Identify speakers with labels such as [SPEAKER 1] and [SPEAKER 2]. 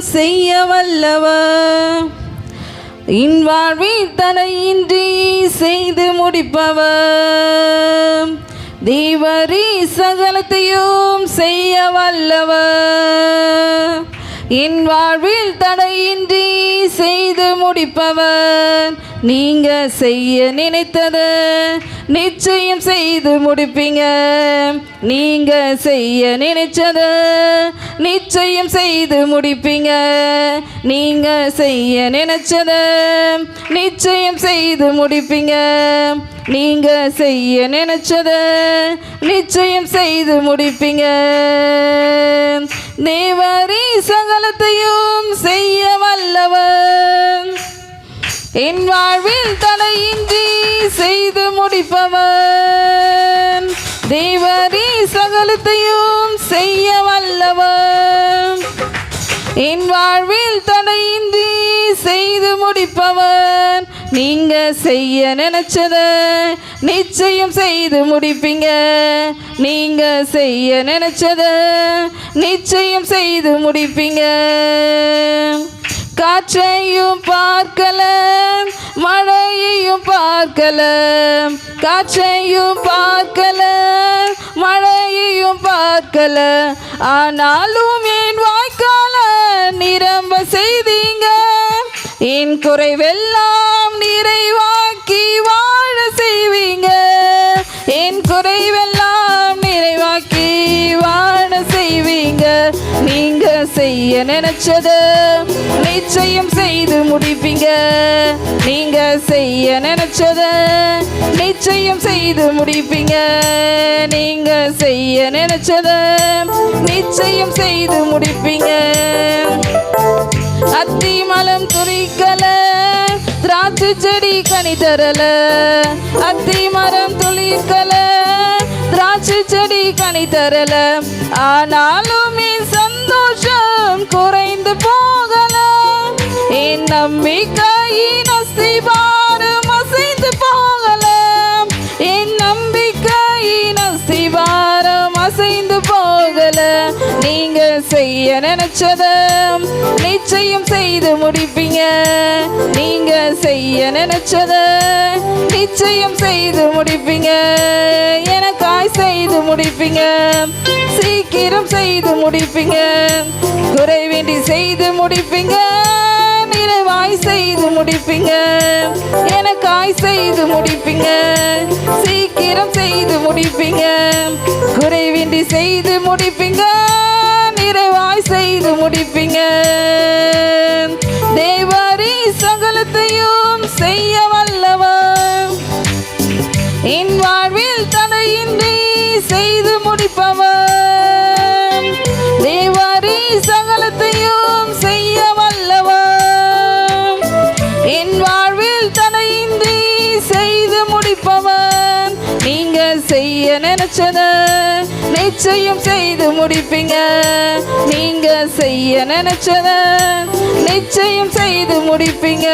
[SPEAKER 1] செய்ய வல்லவர் இன் இன்றி தடையின்றி செய்து முடிப்பவர். தேவரி சகலத்தையும் செய்ய வல்லவர் என் வாழ்வில் தடையின்றி செய்து முடிப்பவர் நீங்க செய்ய நினைத்தது நிச்சயம் செய்து முடிப்பீங்க. நீங்க செய்ய நினைச்சது நிச்சயம் செய்து முடிப்பீங்க. நீங்க செய்ய நினைச்சது நிச்சயம் செய்து முடிப்பீங்க. நீங்க செய்ய நினைச்சத நிச்சயம் செய்து முடிப்பீங்க. தேவரி சகலத்தையும் செய்ய வல்லவர். என் வாழ்வில் தலையின்றி செய்து முடிப்பவன் தேவரி சகலத்தையும் செய்ய வல்லவன் என் வாழ்வில் தடையின்றி செய்து முடிப்பவன் நீங்க செய்ய நினைச்சத நிச்சயம் செய்து முடிப்பீங்க. நீங்க செய்ய நினைச்சத நிச்சயம் செய்து முடிப்பீங்க. காற்றையும் பார்க்கல மழையையும் பார்க்கல காற்றையும் பார்க்கல மழையையும் பார்க்கல. ஆனாலும் என் வாய்க்கால நிரம்ப செய்தீங்க. என் குறைவெல்லாம் நிறைவாக்கி வாழ செய்வீங்க. என் குறைவெல்லாம் நிறைவாக்கி வாழ செய்வீங்க. நீங்க செய்ய நினைச்சது நிச்சயம் செய்து முடிப்பீங்க. நீங்க செய்ய நினைச்சத நிச்சயம் செய்து முடிப்பீங்க. நீங்க செய்ய நினைச்சத நிச்சயம் செய்து முடிப்பீங்க. துளிக்கல திராட்சை செடி கனி தரல அத்தி மரம் துளிர்க்கல திராட்சை செடி கனி தரல ஆனாலும் சந்தோஷம் குறைந்து போகல. என் நம்பிக்கையின் அஸ்திபாரம் அசைந்து போகல. என் நம்பிக்கையின் அஸ்திபாரம் அசைந்து போகல. நீங்க செய்ய நினைச்சத. நிச்சயம் செய்து முடிப்பீங்க. நீங்க செய்ய நினைச்சத. நிச்சயம் செய்து முடிப்பீங்க. எனக்காய் செய்து முடிப்பீங்க. சீக்கிரம் செய்து முடிப்பீங்க. குறைவேண்டி செய்து முடிப்பீங்க. நிறைவாய் செய்து முடிப்பீங்க. எனக்காய் செய்து முடிப்பீங்க. சீக்கிரம் செய்து முடிப்பீங்க. குறைவின்றி செய்து முடிப்பீங்க. முடிப்பீங்க. தேவாரி சகலத்தையும் செய்ய வல்லவர் என் வாழ்வில் தடையின்றி செய்து முடிப்பவர் தேவாரி சகலத்தையும் செய்ய வல்லவர் என் வாழ்வில் தடையின்றி செய்து முடிப்பவர் நீங்க செய்ய நினைச்சத நிச்சயம் செய்து முடிப்பீங்க. நீங்க செய்ய நினைச்சத நிச்சயம் செய்து முடிப்பீங்க.